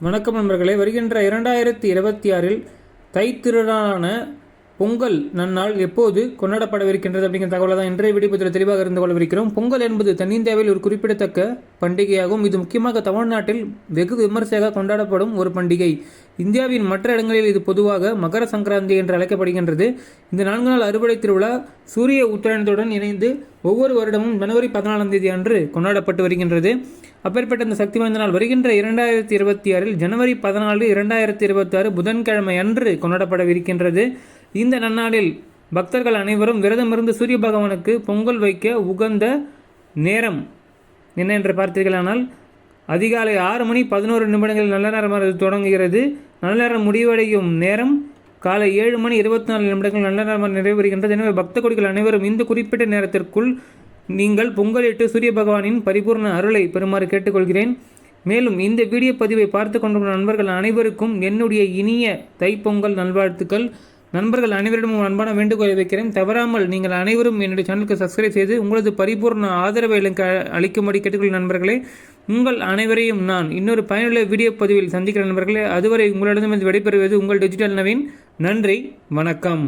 வணக்கம் நண்பர்களே வருகின்ற இரண்டாயிரத்தி இருபத்தி ஆறில் தைத்திருடான பொங்கல் நன்னாள் எப்போது கொண்டாடப்படவிருக்கின்றது அப்படிங்கிற தகவலை தான் இன்றைய விடிப்பத்தில் தெளிவாக இருந்து கொள்ளவிருக்கிறோம். பொங்கல் என்பது தென்னிந்தியாவில் ஒரு குறிப்பிடத்தக்க பண்டிகையாகும். இது முக்கியமாக தமிழ்நாட்டில் வெகு விமர்சையாக கொண்டாடப்படும் ஒரு பண்டிகை. இந்தியாவின் மற்ற இடங்களில் இது பொதுவாக மகர சங்கராந்தி என்று அழைக்கப்படுகின்றது. இந்த நான்கு நாள் அறுவடை திருவிழா சூரிய உத்தராயணத்துடன் இணைந்து ஒவ்வொரு வருடமும் ஜனவரி பதினாலாம் தேதி அன்று கொண்டாடப்பட்டு வருகின்றது. அப்பேற்பட்ட இந்த சக்தி வாய்ந்த நாள் வருகின்ற இரண்டாயிரத்தி இருபத்தி ஆறில் ஜனவரி பதினாலு இரண்டாயிரத்தி இருபத்தி ஆறு புதன்கிழமை அன்று கொண்டாடப்படவிருக்கின்றது. இந்த நன்னாளில் பக்தர்கள் அனைவரும் விரதமிருந்து சூரிய பகவானுக்கு பொங்கல் வைக்க உகந்த நேரம். என்ன என்று பார்த்தீர்களானால் அதிகாலை ஆறு மணி பதினோரு நிமிடங்களில் நல்ல நேரம் தொடங்குகிறது. நல்ல நேரம் முடிவடையும் நேரம் காலை ஏழு மணி இருபத்தி நாலு நிமிடங்கள் நல்ல நேரம் நிறைவேறுகின்றது எனவே பக்த கொடிகள் அனைவரும் இந்த குறிப்பிட்ட நேரத்திற்குள் நீங்கள் பொங்கலிட்டு சூரிய பகவானின் பரிபூர்ண அருளை பெறுமாறு கேட்டுக்கொள்கிறேன். மேலும் இந்த வீடியோ பதிவை பார்த்து கொண்டுள்ள நண்பர்கள் அனைவருக்கும் என்னுடைய இனிய தைப்பொங்கல் நல்வாழ்த்துக்கள். நண்பர்கள் அனைவரிடமும் அன்பான வேண்டுகோளை வைக்கிறேன். தவறாமல் நீங்கள் அனைவரும் என்னுடைய சேனலுக்கு சப்ஸ்கிரைப் செய்து உங்களது பரிபூர்ண ஆதரவை எனக்கு அளிக்கும்படி கேட்டுக்கொள் நண்பர்களே. உங்கள் அனைவரையும் நான் இன்னொரு பயனுள்ள வீடியோ பதிவில் சந்திக்கிற நண்பர்களே. அதுவரை உங்களிடமிருந்து விடைபெறுவது உங்கள் டிஜிட்டல் நவீன். நன்றி வணக்கம்.